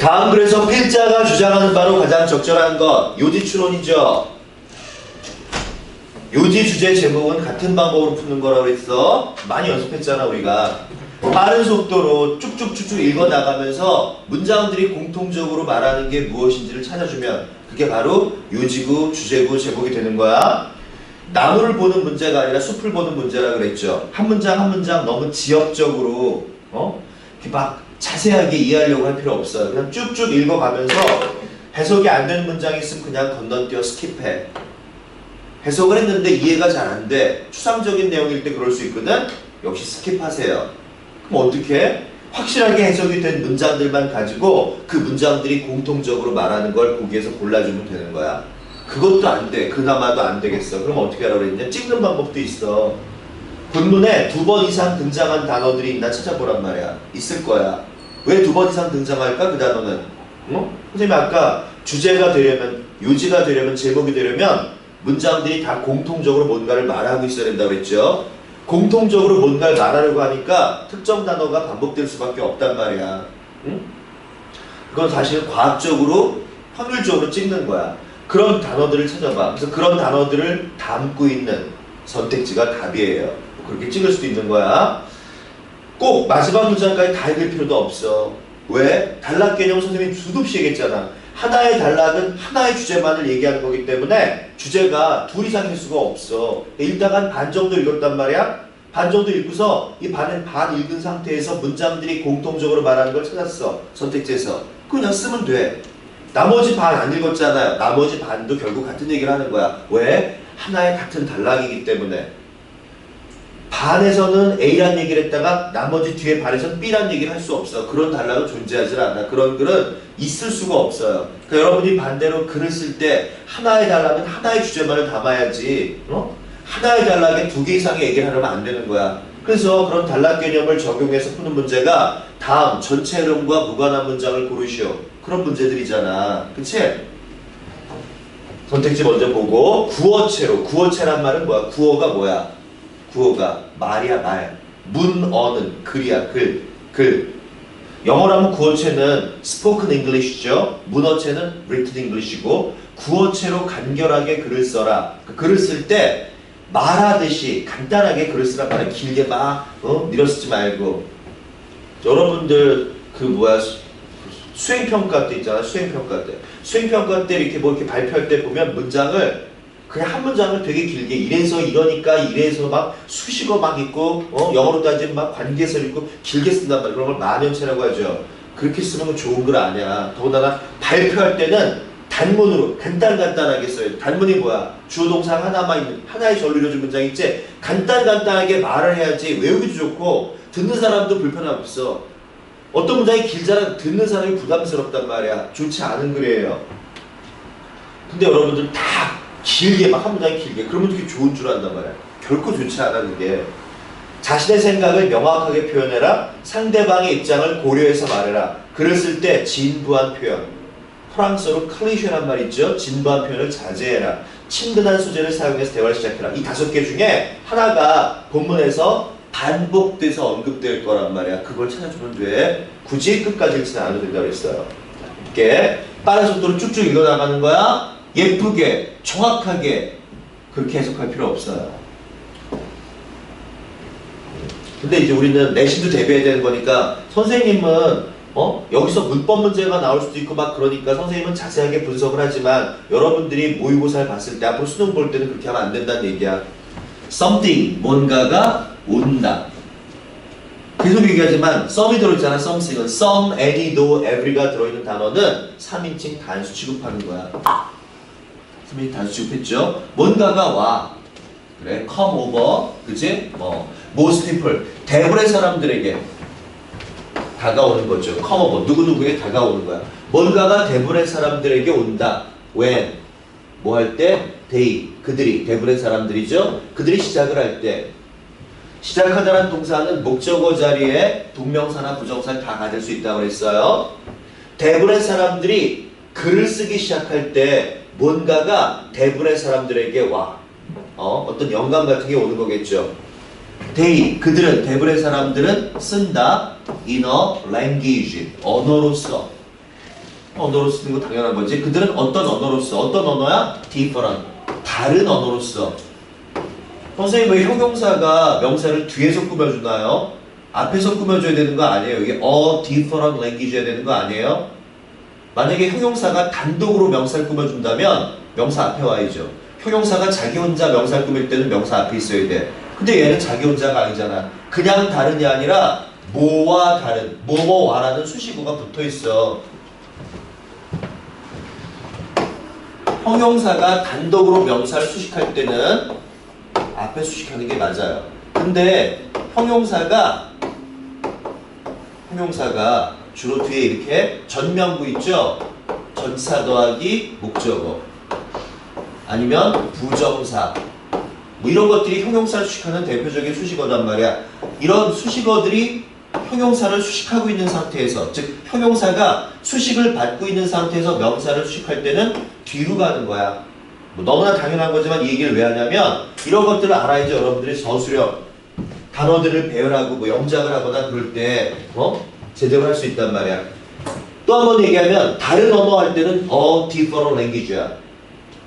다음 그래서 필자가 주장하는 바로 가장 적절한 것 요지 추론이죠. 요지 주제 제목은 같은 방법으로 푸는 거라고 했어. 많이 연습했잖아 우리가. 빠른 속도로 쭉쭉쭉쭉 읽어 나가면서 문장들이 공통적으로 말하는 게 무엇인지를 찾아주면 그게 바로 요지구, 주제구, 제목이 되는 거야. 나무를 보는 문제가 아니라 숲을 보는 문제라 그랬죠. 한 문장 한 문장 너무 지역적으로 어? 막 자세하게 이해하려고 할 필요 없어요. 그냥 쭉쭉 읽어가면서 해석이 안 되는 문장이 있으면 그냥 건너뛰어 스킵해. 해석을 했는데 이해가 잘 안 돼. 추상적인 내용일 때 그럴 수 있거든. 역시 스킵하세요. 그럼 어떻게? 확실하게 해석이 된 문장들만 가지고 그 문장들이 공통적으로 말하는 걸 거기에서 골라주면 되는 거야. 그것도 안 돼. 그나마도 안 되겠어. 그럼 어떻게 하라고 그랬냐? 찍는 방법도 있어. 본문에 두 번 이상 등장한 단어들이 있나 찾아보란 말이야. 있을 거야. 왜 두 번 이상 등장할까? 그 단어는. 어? 선생님이 아까 주제가 되려면, 요지가 되려면, 제목이 되려면 문장들이 다 공통적으로 뭔가를 말하고 있어야 된다고 그랬죠. 공통적으로 뭔가를 말하려고 하니까 특정 단어가 반복될 수밖에 없단 말이야. 응? 그건 사실 과학적으로 확률적으로 찍는 거야. 그런 단어들을 찾아봐. 그래서 그런 단어들을 담고 있는 선택지가 답이에요. 그렇게 찍을 수도 있는 거야. 꼭 마지막 문장까지 다 읽을 필요도 없어. 왜? 단락 개념 선생님이 수도 없이 얘기했잖아. 하나의 단락은 하나의 주제만을 얘기하는 거기 때문에 주제가 둘 이상일 수가 없어. 일단 한 반 정도 읽었단 말이야. 반 정도 읽고서 이 반은 반 읽은 상태에서 문장들이 공통적으로 말하는 걸 찾았어. 선택지에서. 그냥 쓰면 돼. 나머지 반 안 읽었잖아요. 나머지 반도 결국 같은 얘기를 하는 거야. 왜? 하나의 같은 단락이기 때문에. 반에서는 A란 얘기를 했다가 나머지 뒤에 반에서는 B란 얘기를 할 수 없어. 그런 단락은 존재하지 않아. 그런 글은 있을 수가 없어요. 그러니까 여러분이 반대로 글을 쓸 때 하나의 단락은 하나의 주제만을 담아야지. 어? 하나의 단락에 두 개 이상의 얘기를 하려면 안 되는 거야. 그래서 그런 단락 개념을 적용해서 푸는 문제가 다음 전체 흐름과 무관한 문장을 고르시오. 그런 문제들이잖아. 그치? 선택지 먼저 보고 구어체로 구어체란 말은 뭐야? 구어가 뭐야? 구어가 말이야 말. 문어는 글이야 글. 글. 영어로 하면 구어체는 spoken English죠. 문어체는 written English이고 구어체로 간결하게 글을 써라. 그 글을 쓸 때 말하듯이 간단하게 글을 쓰란 말이야. 길게 막 어? 밀어쓰지 말고. 여러분들 그 뭐야 수행평가 때 있잖아 수행평가 때 수행평가 때 이렇게 뭐 이렇게 발표할 때 보면 문장을 그냥 한 문장을 되게 길게 이래서 이러니까 이래서 막 수식어 막 있고 어? 영어로 따지면 막 관계설 있고 길게 쓴단 말이야. 그런 걸 만연체라고 하죠. 그렇게 쓰는 건 좋은 글 아니야. 더군다나 발표할 때는 단문으로 간단간단하게 써요. 단문이 뭐야? 주어 동사 하나만 있는 하나의 절로 이루어진 문장 있지? 간단간단하게 말을 해야지 외우기도 좋고 듣는 사람도 불편함 없어. 어떤 문장이 길잖아. 듣는 사람이 부담스럽단 말이야. 좋지 않은 글이에요. 근데 여러분들 다 길게 막 한 문장이 길게 그러면 되게 좋은 줄 안단 말이야 결코 좋지 않아 그게 자신의 생각을 명확하게 표현해라 상대방의 입장을 고려해서 말해라 쓸때 진부한 표현 프랑스어로 클리셰란 말 있죠 진부한 표현을 자제해라 친근한 소재를 사용해서 대화를 시작해라 이 다섯 개 중에 하나가 본문에서 반복돼서 언급될 거란 말이야. 그걸 찾아주면 돼. 굳이 끝까지 읽지는 않아도 된다고 했어요. 이렇게 빠른 속도로 쭉쭉 읽어나가는 거야. 예쁘게, 정확하게 그렇게 해석할 필요 없어요. 근데 이제 우리는 내신도 대비해야 되는 거니까 선생님은 어? 여기서 문법 문제가 나올 수도 있고 막 그러니까 선생님은 자세하게 분석을 하지만 여러분들이 모의고사를 봤을 때 앞으로 수능 볼 때는 그렇게 하면 안 된다는 얘기야. something 뭔가가 온다. 계속 얘기하지만 썸이 들어있잖아. something은 some, any, though, every가 들어있는 단어는 3인칭 단수 취급하는 거야. 3인칭 단수 취급했죠. 뭔가가 와. 그래, come over, 그지? 뭐 most people, 대부분의 사람들에게 다가오는 거죠. come over, 누구누구에게 다가오는 거야. 뭔가가 대부분의 사람들에게 온다. when, 뭐 할 때? they, 그들이, 대부분의 사람들이죠. 그들이 시작을 할 때. 시작하다라는 동사는 목적어 자리에 동명사나 부정사를 다 가질 수 있다고 그랬어요. 대부분의 사람들이 글을 쓰기 시작할 때 뭔가가 대부분의 사람들에게 와. 어, 어떤 영감 같은 게 오는 거겠죠. they, 그들은, 대부분의 사람들은 쓴다. in a language, 언어로서. 언어로 쓰는 거 당연한 거지. 그들은 어떤 언어로 써? 어떤 언어야? different. 다른 언어로 써. 선생님 왜 형용사가 명사를 뒤에서 꾸며주나요? 앞에서 꾸며줘야 되는 거 아니에요? 이게 a different language 해야 되는 거 아니에요? 만약에 형용사가 단독으로 명사를 꾸며준다면 명사 앞에 와야죠. 형용사가 자기 혼자 명사를 꾸밀 때는 명사 앞에 있어야 돼. 근데 얘는 자기 혼자가 아니잖아. 그냥 다른이 아니라 뭐와 다른, 뭐뭐와라는 수식어가 붙어 있어. 형용사가 단독으로 명사를 수식할 때는 앞에 수식하는 게 맞아요. 근데 형용사가 형용사가 주로 뒤에 이렇게 전명구 있죠? 전사 더하기 목적어 아니면 부정사 뭐 이런 것들이 형용사를 수식하는 대표적인 수식어단 말이야. 이런 수식어들이 형용사를 수식하고 있는 상태에서 즉 형용사가 수식을 받고 있는 상태에서 명사를 수식할 때는 뒤로 가는 거야. 뭐 너무나 당연한 거지만 이 얘기를 왜 하냐면 이런 것들을 알아야지 여러분들이 서술형 단어들을 배열하고 뭐 영작을 하거나 그럴 때 어? 제대로 할 수 있단 말이야. 또 한 번 얘기하면 다른 언어 할 때는 a different language야.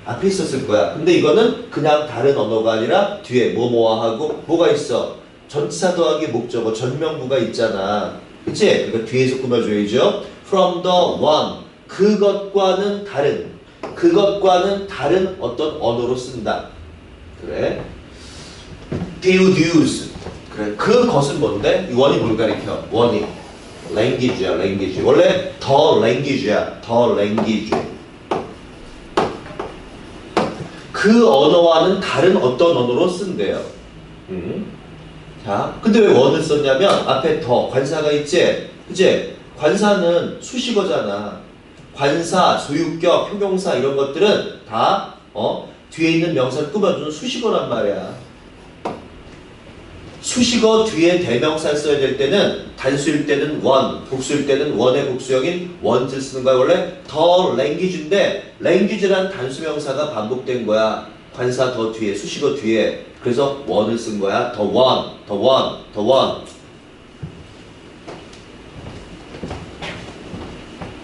앞에 있었을 거야. 근데 이거는 그냥 다른 언어가 아니라 뒤에 뭐뭐와 하고 뭐가 있어? 전치사 더하기 목적어 전명구가 있잖아. 그치? 그러니까 뒤에서 꾸며줘야죠. From the one 그것과는 다른 그것과는 다른 어떤 언어로 쓴다. 그래. deduce 그래. 그것은 뭔데? 이 원이 뭘 가리켜? 원이 language야, language. 원래 더 language야, 더 language. 그 언어와는 다른 어떤 언어로 쓴대요. 음. 자, 근데 왜 원을 썼냐면 앞에 더 관사가 있지? 그치? 관사는 수식어잖아. 관사, 소유격, 형용사 이런 것들은 다 어? 뒤에 있는 명사를 꾸며주는 수식어란 말이야. 수식어 뒤에 대명사를 써야 될 때는 단수일 때는 원, 복수일 때는 원의 복수형인 원을 쓰는 거야. 원래 더 language인데 language란 단수명사가 반복된 거야. 관사 더 뒤에, 수식어 뒤에. 그래서 원을 쓴 거야. 더 원, 더 원, 더 원.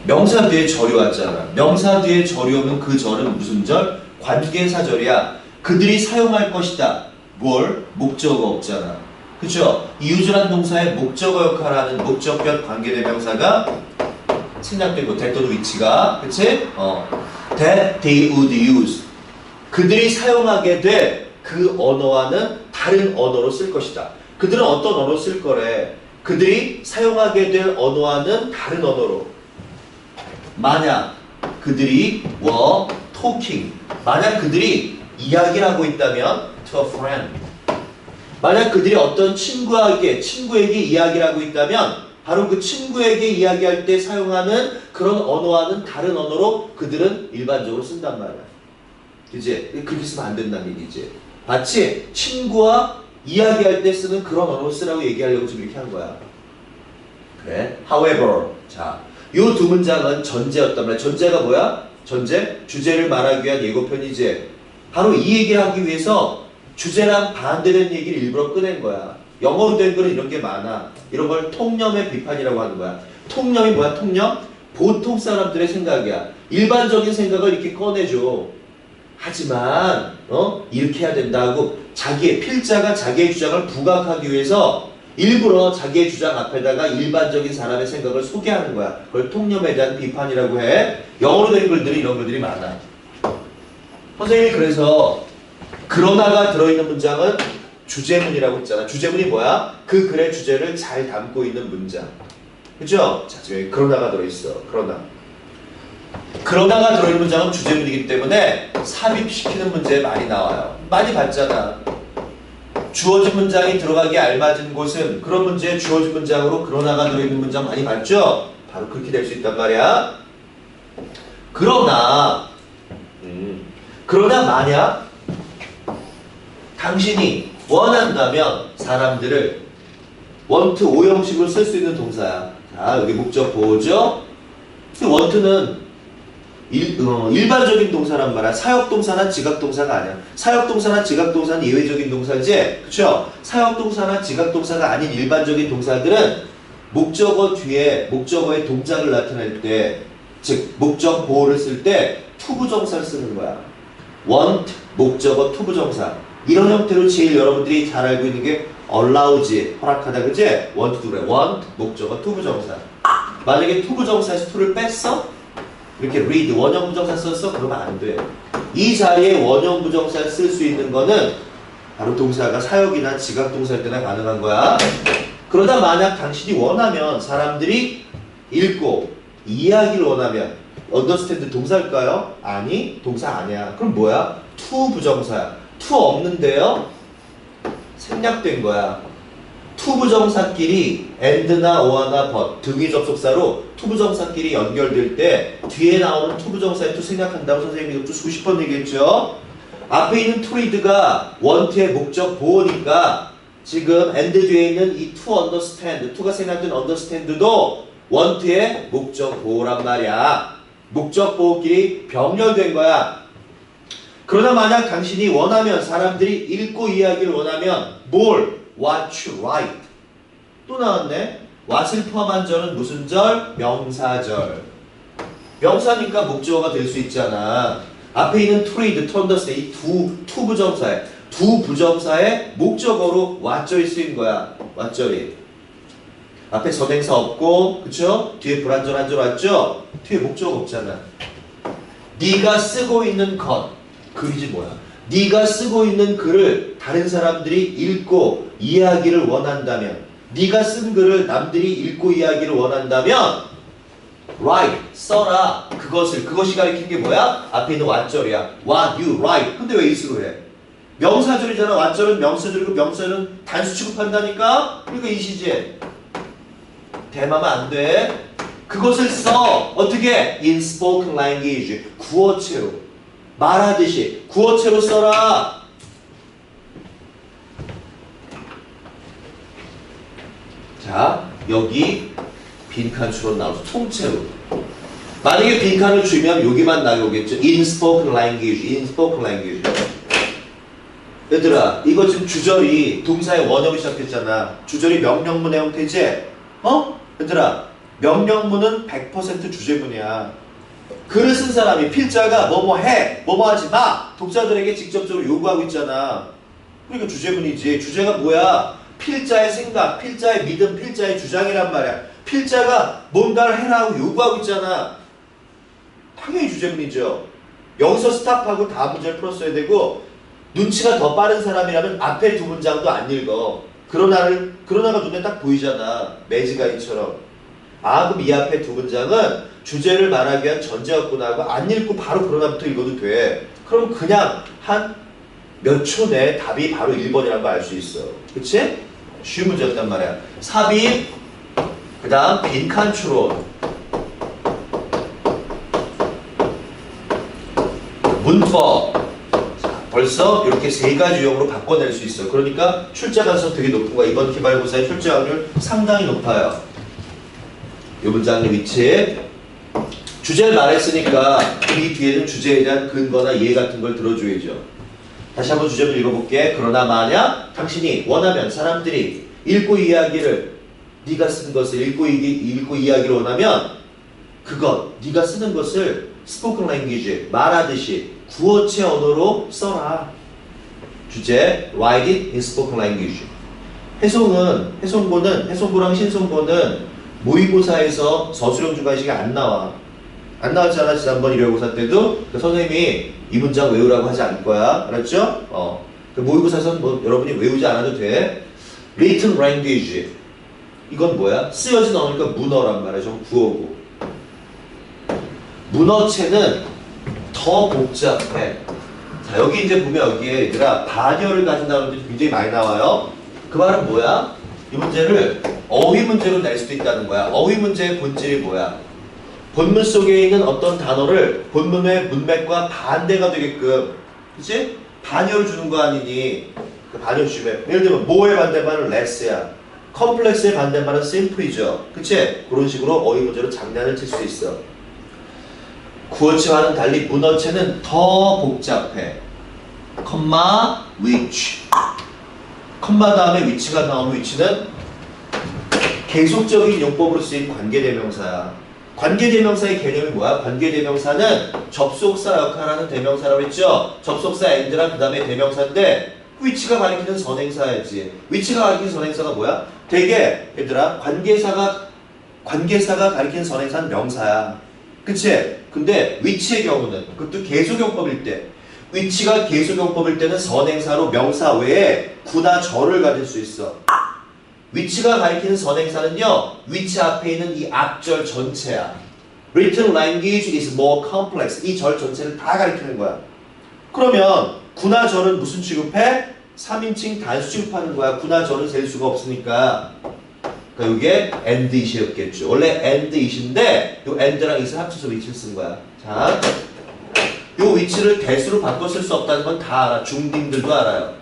명사 뒤에 절이 왔잖아. 명사 뒤에 절이 오면 그 절은 무슨 절? 관계사절이야. 그들이 사용할 것이다. 뭘? 목적어 없잖아. 그쵸? 이유절한 동사의 목적어 역할을 하는 목적격 관계대명사가 생략되고 대또는 위치가 그치? 어. that they would use 그들이 사용하게 될 그 언어와는 다른 언어로 쓸 것이다. 그들은 어떤 언어로 쓸 거래? 그들이 사용하게 될 언어와는 다른 언어로 만약 그들이 were talking 만약 그들이 이야기를 하고 있다면 to a friend 만약 그들이 어떤 친구에게 친구에게 이야기를 하고 있다면 바로 그 친구에게 이야기할 때 사용하는 그런 언어와는 다른 언어로 그들은 일반적으로 쓴단 말이야. 그지? 그렇게 쓰면 안 된다는 얘기지. 마치 친구와 이야기할 때 쓰는 그런 언어로 쓰라고 얘기하려고 지금 이렇게 한 거야. 그래. However, 자, 요 두 문장은 전제였단 말이야. 전제가 뭐야? 전제? 주제를 말하기 위한 예고편이지. 바로 이 얘기를 하기 위해서 주제랑 반대된 얘기를 일부러 꺼낸 거야. 영어로 된 거는 이런 게 많아. 이런 걸 통념의 비판이라고 하는 거야. 통념이 뭐야? 통념? 보통 사람들의 생각이야. 일반적인 생각을 이렇게 꺼내줘. 하지만 어 이렇게 해야 된다고 자기의 필자가 자기의 주장을 부각하기 위해서 일부러 자기의 주장 앞에다가 일반적인 사람의 생각을 소개하는 거야. 그걸 통념에 대한 비판이라고 해. 영어로 된 글들이 이런 글들이 많아. 선생님이 그래서 그러나가 들어있는 문장은 주제문이라고 했잖아. 주제문이 뭐야? 그 글의 주제를 잘 담고 있는 문장. 그죠? 자, 지금 그러나가 들어있어. 그러나. 그러나가 들어있는 문장은 주제문이기 때문에 삽입시키는 문제 많이 나와요. 많이 봤잖아. 주어진 문장이 들어가기에 알맞은 곳은 그런 문제에 주어진 문장으로 그러나가 들어있는 문장 많이 봤죠? 바로 그렇게 될 수 있단 말이야. 그러나, 음, 그러나 만약 당신이 원한다면 사람들을 원트 오형식으로 쓸 수 있는 동사야. 자, 여기 목적 보호죠? 원트는 일, 어, 일반적인 동사란 말이야. 사역동사나 지각동사가 아니야. 사역동사나 지각동사는 예외적인 동사지. 그쵸? 사역동사나 지각동사가 아닌 일반적인 동사들은 목적어 뒤에 목적어의 동작을 나타낼 때 즉 목적 보호를 쓸 때 투부정사를 쓰는 거야. want 목적어 투부정사 이런 형태로 제일 여러분들이 잘 알고 있는 게 allow지 허락하다 그지? want도 그래 want 목적어 투부정사 만약에 투부정사에서 to를 뺐어? 이렇게 read 원형 부정사 썼어? 그러면 안 돼. 이 자리에 원형 부정사를 쓸 수 있는 거는 바로 동사가 사역이나 지각 동사일 때나 가능한 거야. 그러다 만약 당신이 원하면 사람들이 읽고 이해하기를 원하면 understand 동사일까요? 아니 동사 아니야. 그럼 뭐야? to 부정사야. To 없는데요? 생략된 거야. to 부정사끼리 and나 or나 but 등위 접속사로 to 부정사끼리 연결될 때 뒤에 나오는 to 부정사에 to 생략한다고 선생님이 또 수십 번 얘기했죠. 앞에 있는 to read가 want의 목적 보호니까 지금 and 뒤에 있는 이 to understand, to가 생략된 understand도 want의 목적 보호란 말이야. 목적 보호끼리 병렬된 거야. 그러나 만약 당신이 원하면 사람들이 읽고 이해하기를 원하면 뭘? What you write. 또 나왔네. what을 포함한 절은 무슨 절? 명사절. 명사니까 목적어가 될 수 있잖아. 앞에 있는 to understand 이두 투 부정사에 두 부정사의 목적어로 왓절이 쓰인 거야. 왓절이. 앞에 선행사 없고 그쵸? 뒤에 줄 왔죠? 뒤에 목적 없잖아. 네가 쓰고 있는 것 글이지 뭐야? 네가 쓰고 있는 글을 다른 사람들이 읽고 이해하기를 원한다면 네가 쓴 글을 남들이 읽고 이해하기를 원한다면 write 써라 그것을 그것이 가리킨 게 뭐야? 앞에 있는 왓절이야. what you write. 근데 왜 이수로 해? 명사절이잖아. 왓절은 명사절이고 명사는 단수 취급한다니까. 그러니까 이시제 대마면 안 돼. 그것을 써. 어떻게? In spoken language. 구어체로. 말하듯이. 구어체로 써라. 자, 여기 빈칸 추론 나와서 통째로. 만약에 빈칸을 주면 여기만 나오겠죠. In spoken language. In spoken language. 얘들아, 이거 지금 주절이 동사의 원형이 시작했잖아. 주절이 명령문의 형태지? 어? 얘들아, 명령문은 100% 주제문이야. 글을 쓴 사람이 필자가 뭐뭐 해, 뭐뭐 하지 마. 독자들에게 직접적으로 요구하고 있잖아. 그러니까 주제문이지. 주제가 뭐야? 필자의 생각, 필자의 믿음, 필자의 주장이란 말이야. 필자가 뭔가를 해라고 요구하고 있잖아. 당연히 주제문이죠. 여기서 스탑하고 다음 문제를 풀었어야 되고 눈치가 더 빠른 사람이라면 앞에 두 문장도 안 읽어. 그러나를 그러나가 눈에 딱 보이잖아. 매지가이처럼. 아 그럼 이 앞에 두 문장은 주제를 말하기 위한 전제였구나 하고 안 읽고 바로 그러나부터 읽어도 돼. 그럼 그냥 한 몇 초 내에 답이 바로 1번이라는 거 알 수 있어. 그치? 쉬운 문제였단 말이야. 삽입, 그 다음 빈칸 추론, 문법. 자, 벌써 이렇게 세 가지 유형으로 바꿔낼 수 있어. 그러니까 출제 가능성 되게 높은 거야. 이번 기말고사의 출제 확률 상당히 높아요. 이 문장의 위치. 주제를 말했으니까 이 뒤에는 주제에 대한 근거나 이해 같은 걸 들어줘야죠. 다시 한번 주제를 읽어볼게. 그러나 만약 당신이 원하면 사람들이 읽고 이해하기를 네가 쓴 것을 읽고, 이, 읽고 이해하기를 원하면 그것, 네가 쓰는 것을 스포큰 랭귀지, 말하듯이 구어체 언어로 써라. 주제, write it in spoken language. 해송은, 해송고는, 해송고랑 신송고는 모의고사에서 서술형 주관식이 안 나와. 안 나왔잖아, 지난번 일요일고사 때도. 그 선생님이 이 문장 외우라고 하지 않을 거야. 알았죠? 어. 그 모의고사에서는 뭐 여러분이 외우지 않아도 돼. written language. 이건 뭐야? 쓰여진 언어니까 문어란 말이야. 좀 구어고. 문어체는 더 복잡해. 자, 여기 이제 보면 여기에 얘들아, 반열을 가진 단어들이 굉장히 많이 나와요. 그 말은 뭐야? 이 문제를 어휘 문제로 낼 수도 있다는 거야. 어휘 문제의 본질이 뭐야? 본문 속에 있는 어떤 단어를 본문의 문맥과 반대가 되게끔, 그치? 반열을 주는 거 아니니? 그 반열 주면, 예를 들면, 뭐의 반대말은 less야. 컴플렉스의 반대말은 simple이죠. 그치? 그런 식으로 어휘 문제로 장난을 칠 수 있어. 구어체와는 달리 문어체는 더 복잡해. 컴마, which. 컴마 다음에 위치가 나오는 위치는 계속적인 용법으로 쓰인 관계대명사야. 관계대명사의 개념이 뭐야? 관계대명사는 접속사 역할하는 대명사라고 했죠? 접속사 and랑 그 다음에 대명사인데 위치가 가리키는 선행사야지. 위치가 가리키는 선행사가 뭐야? 되게 얘들아 관계사가 관계사가 가리키는 선행사는 명사야. 그치? 근데 위치의 경우는 그것도 계수경법일 때 위치가 계수경법일 때는 선행사로 명사 외에 구나 절을 가질 수 있어. 위치가 가리키는 선행사는요, 위치 앞에 있는 이 앞절 전체야. Written language is more complex. 이 절 전체를 다 가리키는 거야. 그러면 구나 절은 무슨 취급해? 3인칭 단수 취급하는 거야. 구나 절은 셀 수가 없으니까. 그러니까 이게 and it이었겠죠. 원래 and it인데 요 and랑 it을 합쳐서 위치를 쓴 거야. 자, 요 위치를 대수로 바꿔 쓸 수 없다는 건 다 알아. 중딩들도 알아요.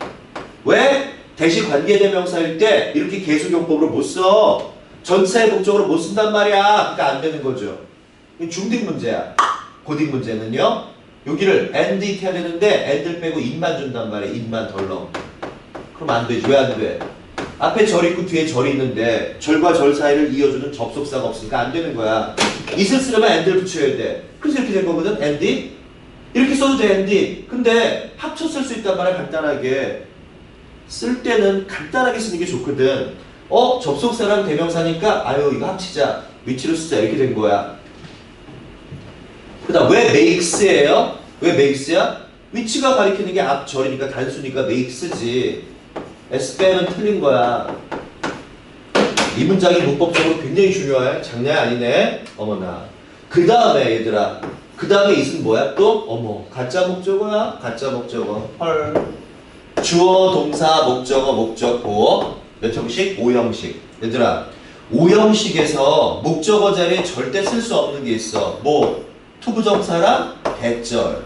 왜? 대시 관계대명사일 때 이렇게 계수경법으로 못 써. 전사의 목적으로 못 쓴단 말이야. 그러니까 안 되는 거죠. 중딩 문제야. 고딩 문제는요. 여기를 and it 해야 되는데 and를 빼고 it만 준단 말이야. it만 덜렁. 그럼 안 되지. 왜 안 돼? 앞에 절 있고 뒤에 절이 있는데 절과 절 사이를 이어주는 접속사가 없으니까 안 되는 거야. it을 쓰려면 and를 붙여야 돼. 그래서 이렇게 된 거거든. and it. 이렇게 써도 it. 근데 합쳐 쓸 수 있단 말이야. 간단하게. 쓸 때는 간단하게 쓰는 게 좋거든. 어, 접속사랑 대명사니까 아유 이거 합치자. 위치를 쓰자. 이렇게 된 거야. 그 다음 왜 makes예요? 왜 makes야? 위치가 가리키는 게 앞절이니까 단수니까 makes지. S 빼면 틀린 거야. 이 문장이 문법적으로 굉장히 중요해. 장난이 아니네. 어머나. 그 다음에 얘들아. 그 다음에 있은 뭐야 또? 어머. 가짜 목적어야? 가짜 목적어. 헐. 주어, 동사, 목적어, 목적보. 몇 형식? 5형식. 얘들아. 5형식에서 목적어 자리에 절대 쓸 수 없는 게 있어. 뭐? 투부정사랑 대절.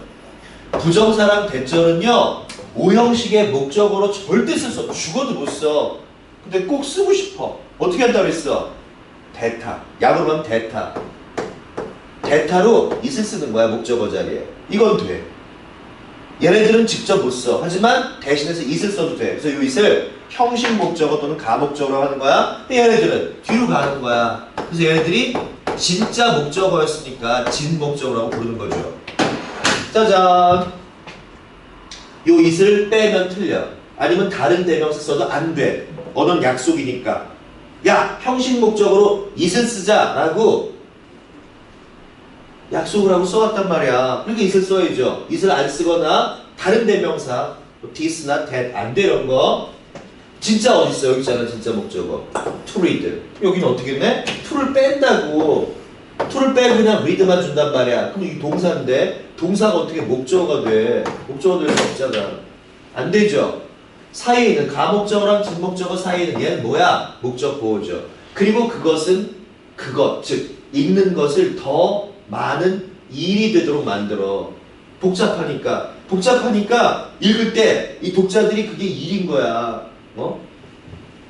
부정사랑 대절은요. 5형식의 목적어로 절대 쓸 수 없어. 죽어도 못 써. 근데 꼭 쓰고 싶어. 어떻게 한다고 했어? 대타. 약으로 하면 대타. 대타로 있을 쓰는 거야, 목적어 자리에. 이건 돼. 얘네들은 직접 못 써. 하지만 대신해서 it을 써도 돼. 그래서 이 it을 형식 목적어 또는 가목적어로 하는 거야. 얘네들은 뒤로 가는 거야. 그래서 얘네들이 진짜 목적어였으니까 진 목적어라고 부르는 거죠. 짜잔. 요 it을 빼면 틀려. 아니면 다른 대명사 써도 안 돼. 언어는 약속이니까. 야, 형식 목적으로 it을 쓰자라고 약속을 하고 써왔단 말이야. 그러니까 it을 써야죠. it을 안 쓰거나 다른 대명사, 뭐 this나 that 안 돼, 이런 거. 진짜 어딨어? 여기 있잖아, 진짜 목적어. to read. 여기는 어떻게 했네? to를 뺀다고. to를 빼고 그냥 read만 준단 말이야. 그럼 이 동사인데, 동사가 어떻게 목적어가 돼? 목적어 될 수 없잖아. 안 되죠? 사이에 있는 가목적어랑 진목적어 사이에 있는 얘는 뭐야? 목적 보호죠. 그리고 그것은 그것, 즉, 있는 것을 더 많은 일이 되도록 만들어. 복잡하니까. 복잡하니까 읽을 때 이 독자들이 그게 일인 거야. 어?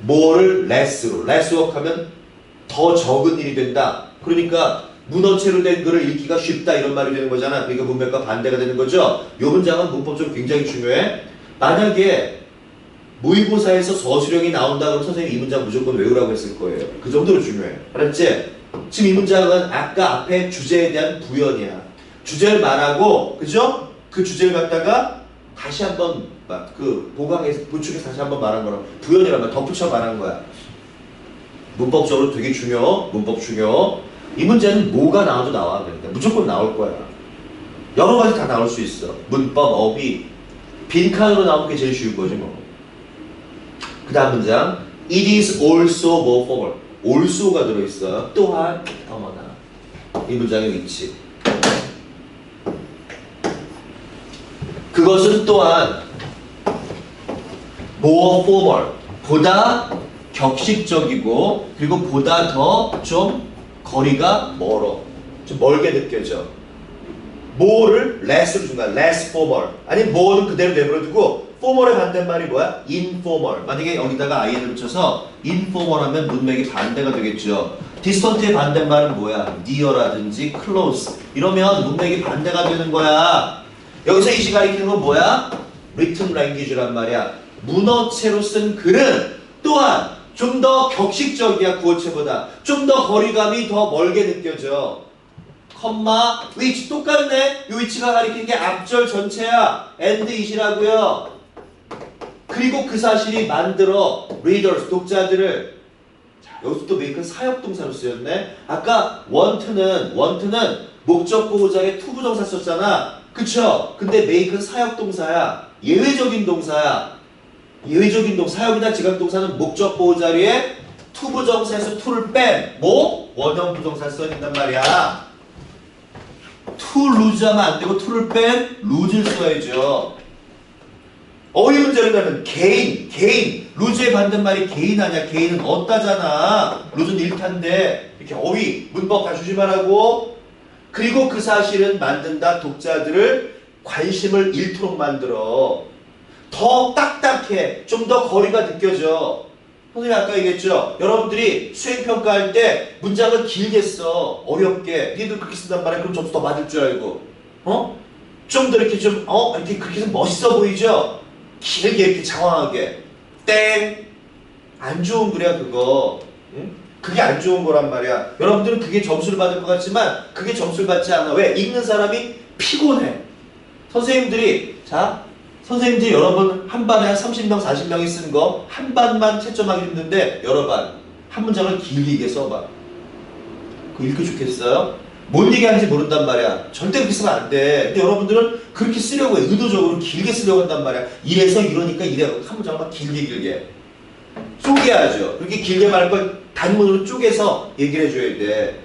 뭐를 less work 하면 더 적은 일이 된다. 그러니까 문어체로 된 글을 읽기가 쉽다 이런 말이 되는 거잖아. 그러니까 문맥과 반대가 되는 거죠. 이 문장은 문법적으로 굉장히 중요해. 만약에 모의고사에서 서술형이 나온다 그러면 선생님이 이 문장 무조건 외우라고 했을 거예요. 그 정도로 중요해. 알았지? 지금 이 문장은 아까 앞에 주제에 대한 부연이야. 주제를 말하고, 그죠? 그 주제를 갖다가 다시 한번 막그 보강해서 보충해서 다시 한번 말한 거라 부연이란 말 덧붙여 말한 거야. 문법적으로 되게 중요. 문법 중요. 이 문제는 뭐가 나와도 나와. 그러니까 무조건 나올 거야. 여러 가지 다 나올 수 있어. 문법, 어휘. 빈칸으로 나오는 게 제일 쉬운 거지 뭐. 그 다음 문장. It is also more formal. Also가 들어있어요. 또한 어머나. 이 문장의 위치. 그것은 또한 more formal. 보다 격식적이고 그리고 보다 더 좀 거리가 멀어. 좀 멀게 느껴져. more를 less로 준 거야. less formal. 아니 more는 그대로 내버려두고 formal의 반대말이 뭐야? informal. 만약에 여기다가 in을 붙여서 informal 하면 문맥이 반대가 되겠죠. distant의 반대말은 뭐야? near라든지 close. 이러면 문맥이 반대가 되는 거야. 여기서 이 시간이 키는 건 뭐야? written language란 말이야. 문어체로 쓴 글은 또한 좀 더 격식적이야 구어체보다 좀 더 거리감이 더 멀게 느껴져 컴마 which 똑같네. 이 위치가 가리키는 게 앞절 전체야. and it이라고요. 그리고 그 사실이 만들어 readers 독자들을 자, 여기서 또 메이크는 사역동사로 쓰였네. 아까 want는 want는 목적 보호자의 투부정사 썼잖아. 그쵸? 근데 make는 사역동사야. 예외적인 동사야. 예외적인 동 사역이나 지각동사는 목적 보호 자리에 투부정사에서 투를 뺀 뭐? 원형 부정사 써야 된단 말이야. 투 루즈 하면 안 되고 투를 뺀 루즈를 써야죠. 어휘 문제를 하면 개인, 개인. 루즈의 반대말이 개인 아니야. 개인은 얻다잖아. 루즈는 일탄데 이렇게 어휘, 문법 다 조심하라고. 그리고 그 사실은 만든다 독자들을 관심을 잃도록 만들어. 더 딱딱해. 좀 더 거리가 느껴져. 선생님 아까 얘기했죠. 여러분들이 수행평가할 때 문장을 길게 써. 어렵게. 니들 그렇게 쓴단 말이야. 그럼 점수 더 맞을 줄 알고. 어? 좀 더 이렇게 좀, 어? 이렇게 그렇게 좀 멋있어 보이죠? 길게 이렇게 장황하게. 땡! 안 좋은 글이야, 그거. 응? 그게 안 좋은 거란 말이야. 여러분들은 그게 점수를 받을 것 같지만 그게 점수를 받지 않아. 왜? 읽는 사람이 피곤해. 선생님들이, 자, 선생님들이 여러 번한 반에 한 30명, 40명이 쓴거한 반만 채점하기 힘든데 여러 반. 한 문장을 길게 써봐. 그거 읽기 좋겠어요? 뭔 얘기하는지 모른단 말이야. 절대 그렇게 쓰면 안 돼. 근데 여러분들은 그렇게 쓰려고 해. 의도적으로 길게 쓰려고 한단 말이야. 이래서 이러니까 이래. 한 문장만 길게 길게. 쪼개야죠. 그렇게 길게 말할 걸 단문으로 쪼개서 얘기를 해줘야 돼.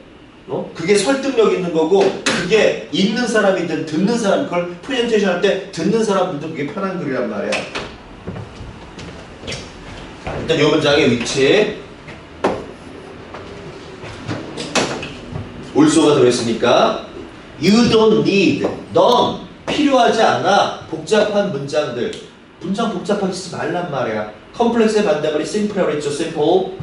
어? 그게 설득력 있는 거고 그게 읽는 사람이든 듣는 사람 그걸 프레젠테이션 할 때 듣는 사람들도 그게 편한 글이란 말이야. 자, 일단 이 문장의 위치 올소가 들어있으니까 You don't need, 넌 필요하지 않아. 복잡한 문장들. 문장 복잡하게 쓰지 말란 말이야. 컴플렉스의 반대말이 simple라고 했죠 simple.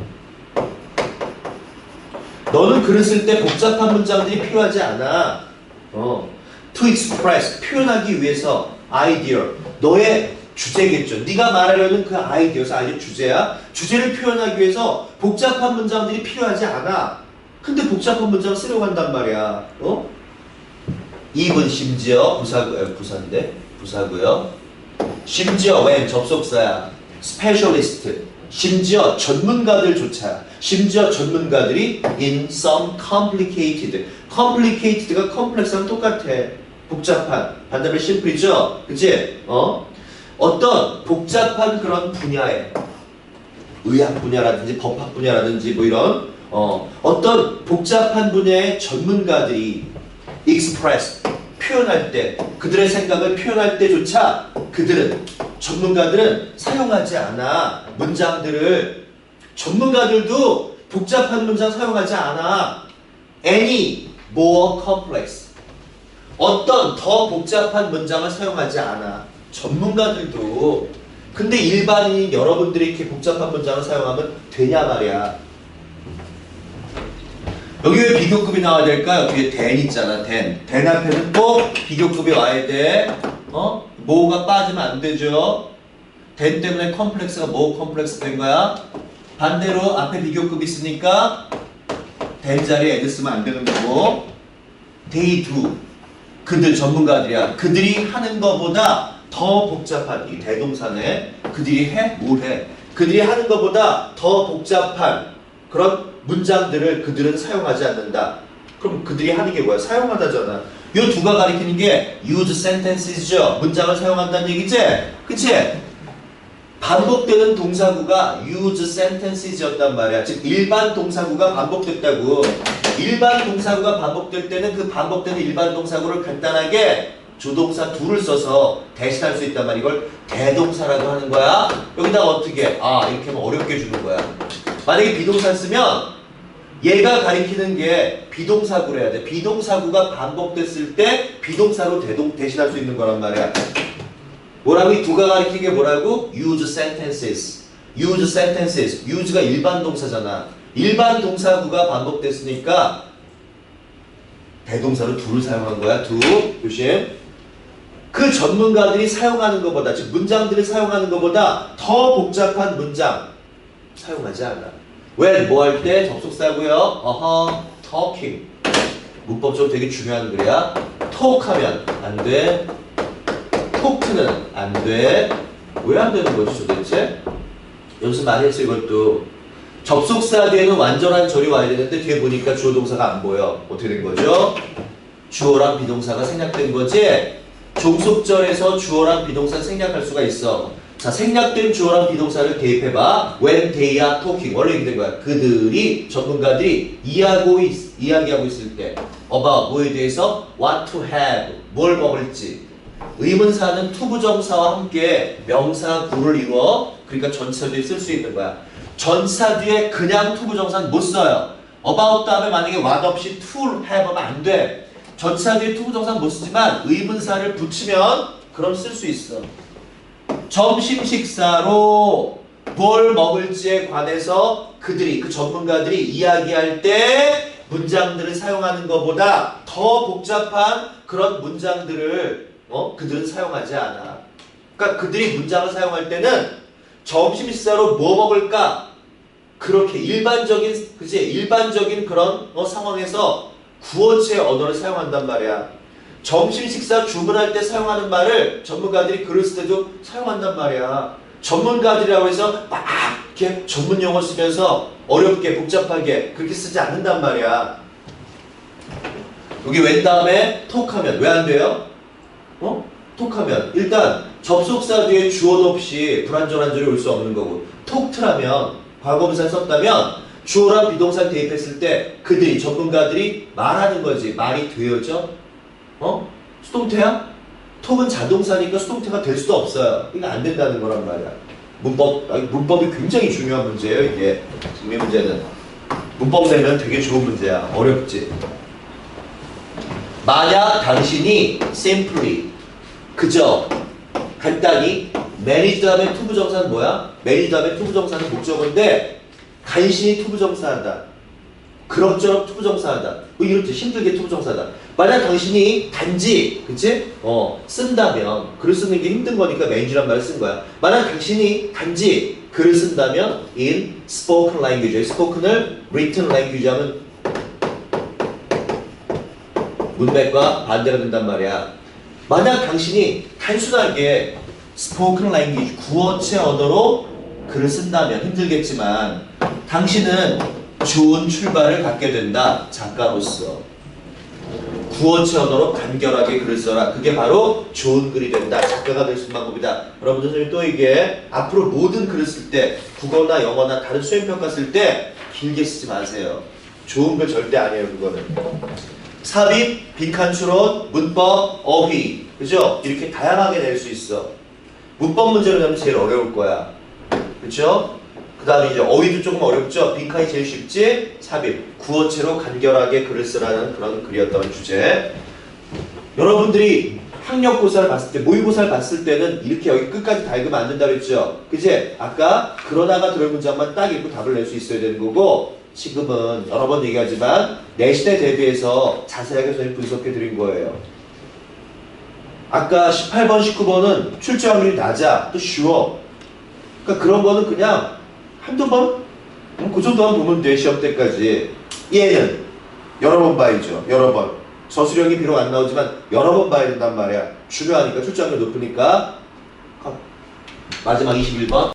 너는 글을 쓸 때 복잡한 문장들이 필요하지 않아. 어. to express, 표현하기 위해서 idea. 너의 주제겠죠. 네가 말하려는 그 아이디어에서 아이디어 주제야. 주제를 표현하기 위해서 복잡한 문장들이 필요하지 않아 근데 복잡한 문장 쓰려고 한단 말이야. 어? even 심지어 부사, 에, 부사인데? 부사고요. 심지어 웬 접속사야? specialist 심지어 전문가들조차. 심지어 전문가들이 in some complicated. complicated가 complex랑 똑같아. 복잡한. 반대말 simple이죠? 그치? 어? 어떤 복잡한 그런 분야에 의학 분야라든지 법학 분야라든지 뭐 이런 어, 어떤 복잡한 분야의 전문가들이 express 표현할 때 그들의 생각을 표현할 때조차 그들은 전문가들은 사용하지 않아. 문장들을. 전문가들도 복잡한 문장 사용하지 않아. Any more complex. 어떤 더 복잡한 문장을 사용하지 않아. 전문가들도. 근데 일반인 여러분들이 이렇게 복잡한 문장을 사용하면 되냐 말이야 여기 왜 비교급이 나와야 될까요? 뒤에 댄 있잖아, 댄. 댄 앞에는 꼭 비교급이 와야 돼. 어? 뭐가 빠지면 안 되죠. 댄 때문에 컴플렉스가 뭐 컴플렉스 된 거야? 반대로 앞에 비교급이 있으니까 댄 자리에 애들 쓰면 안 되는 거고 they do. 그들 전문가들이야. 그들이 하는 것보다 더 복잡한 이 대동사네. 그들이 해? 뭘 해? 그들이 하는 것보다 더 복잡한 그런 문장들을 그들은 사용하지 않는다. 그럼 그들이 하는 게 뭐야? 사용하다잖아. 이 두가 가리키는 게 use sentences죠. 문장을 사용한다는 얘기지? 그치? 반복되는 동사구가 use sentences였단 말이야. 즉 일반 동사구가 반복됐다고. 일반 동사구가 반복될 때는 그 반복되는 일반 동사구를 간단하게 조동사 둘을 써서 대신할 수 있단 말이야. 이걸 대동사라고 하는 거야. 여기다가 어떻게? 아 이렇게 하면 어렵게 주는 거야. 만약에 비동사 쓰면 얘가 가리키는 게 비동사구로 해야 돼. 비동사구가 반복됐을 때 비동사로 대동, 대신할 수 있는 거란 말이야. 뭐라고 이 두가 가리키는 게 뭐라고? use sentences. use sentences. use가 일반 동사잖아. 일반 동사구가 반복됐으니까 대동사로 do를 사용한 거야. do. 조심. 그 전문가들이 사용하는 것보다 즉 문장들을 사용하는 것보다 더 복잡한 문장 사용하지 않아. when 뭐 할 때 접속사고요. 어허 talking 문법적으로 되게 중요한 글이야. 톡하면 안 돼. 톡트는 안 돼. 왜 안 되는 거지 도대체? 여기서 많이 했어 이것도. 접속사 뒤에는 완전한 절이 와야 되는데 뒤에 보니까 주어 동사가 안 보여. 어떻게 된 거죠? 주어랑 비동사가 생략된 거지? 종속절에서 주어랑 비동사 생략할 수가 있어. 자, 생략된 주어랑 비동사를 대입해봐. When they are talking. 원래 이렇게 된 거야. 그들이, 전문가들이 이야기하고, 있, 이야기하고 있을 때 about 뭐에 대해서 what to have. 뭘 먹을지. 의문사는 투부정사와 함께 명사 구를 이루어 그러니까 전차 뒤에 쓸 수 있는 거야. 전차 뒤에 그냥 투부정사는 못 써요. about 다음에 만약에 what 없이 to have 하면 안 돼. 전차 뒤에 투부정사는 못 쓰지만 의문사를 붙이면 그럼 쓸 수 있어. 점심 식사로 뭘 먹을지에 관해서 그들이 그 전문가들이 이야기할 때 문장들을 사용하는 것보다 더 복잡한 그런 문장들을 어 그들은 사용하지 않아. 그러니까 그들이 문장을 사용할 때는 점심 식사로 뭐 먹을까 그렇게 일반적인 그지 일반적인 그런 어, 상황에서 구어체 언어를 사용한단 말이야. 점심 식사 주문할 때 사용하는 말을 전문가들이 쓸 때도 사용한단 말이야. 전문가들이라고 해서 막 이렇게 전문 용어 쓰면서 어렵게 복잡하게 그렇게 쓰지 않는단 말이야. 여기 웬 다음에 톡하면 왜 안 돼요? 어? 톡하면 일단 접속사 뒤에 주어도 없이 불완전한 절이 올 수 없는 거고 톡트라면 과거분사 썼다면 주어랑 비동사 대입했을 때 그들이 전문가들이 말하는 거지 말이 되어져? 어? 수동태야? 톡은 자동사니까 수동태가 될 수도 없어요. 이거 안 된다는 거란 말이야. 문법 문법이 굉장히 중요한 문제예요 이게 이 문제는 문법 내면 되게 좋은 문제야 어렵지. 만약 당신이 simply 그저 간단히 manage 다음에 투부정사는 뭐야? manage 다음에 투부정사는 목적어인데 간신히 투부정사하다. 그럭저럭 투부정사하다. 뭐 이렇게 힘들게 투부정사하다. 만약 당신이 단지 그치? 어 쓴다면 글을 쓰는 게 힘든 거니까 manage란 말을 쓴 거야. 만약 당신이 단지 글을 쓴다면 in spoken language, spoken을 written language 하면 문맥과 반대가 된단 말이야. 만약 당신이 단순하게 spoken language, 구어체 언어로 글을 쓴다면 힘들겠지만 당신은 좋은 출발을 갖게 된다. 작가로서. 구어체 언어로 간결하게 글을 써라. 그게 바로 좋은 글이 된다. 작가가 될 수 있는 방법이다. 여러분 선생님 또 이게 앞으로 모든 글을 쓸 때 국어나 영어나 다른 수행평가 쓸 때 길게 쓰지 마세요. 좋은 글 절대 아니에요 그거는. 삽입, 빈칸 추론, 문법, 어휘, 그죠? 이렇게 다양하게 낼 수 있어. 문법 문제로 내면 제일 어려울 거야. 그죠? 그 다음에 이제 어휘도 조금 어렵죠? 빈칸이 제일 쉽지? 삽입, 구어체로 간결하게 글을 쓰라는 그런 글이었던 주제. 여러분들이 학력고사를 봤을 때, 모의고사를 봤을 때는 이렇게 여기 끝까지 다 읽으면 안 된다고 했죠? 그지? 아까 그러다가 들을 문장만 딱 읽고 답을 낼 수 있어야 되는 거고, 지금은 여러 번 얘기하지만 내신에 대비해서 자세하게 선생님 분석해 드린 거예요. 아까 18번, 19번은 출제 확률이 낮아. 또 쉬워. 그러니까 그런 거는 그냥 한두 번? 음, 그 정도만 보면 돼, 시험 때까지. 얘는 여러 번 봐야죠. 여러 번. 서술형이 비록 안 나오지만 여러 번 봐야 된단 말이야. 중요하니까 출제 확률 높으니까. 마지막 21번.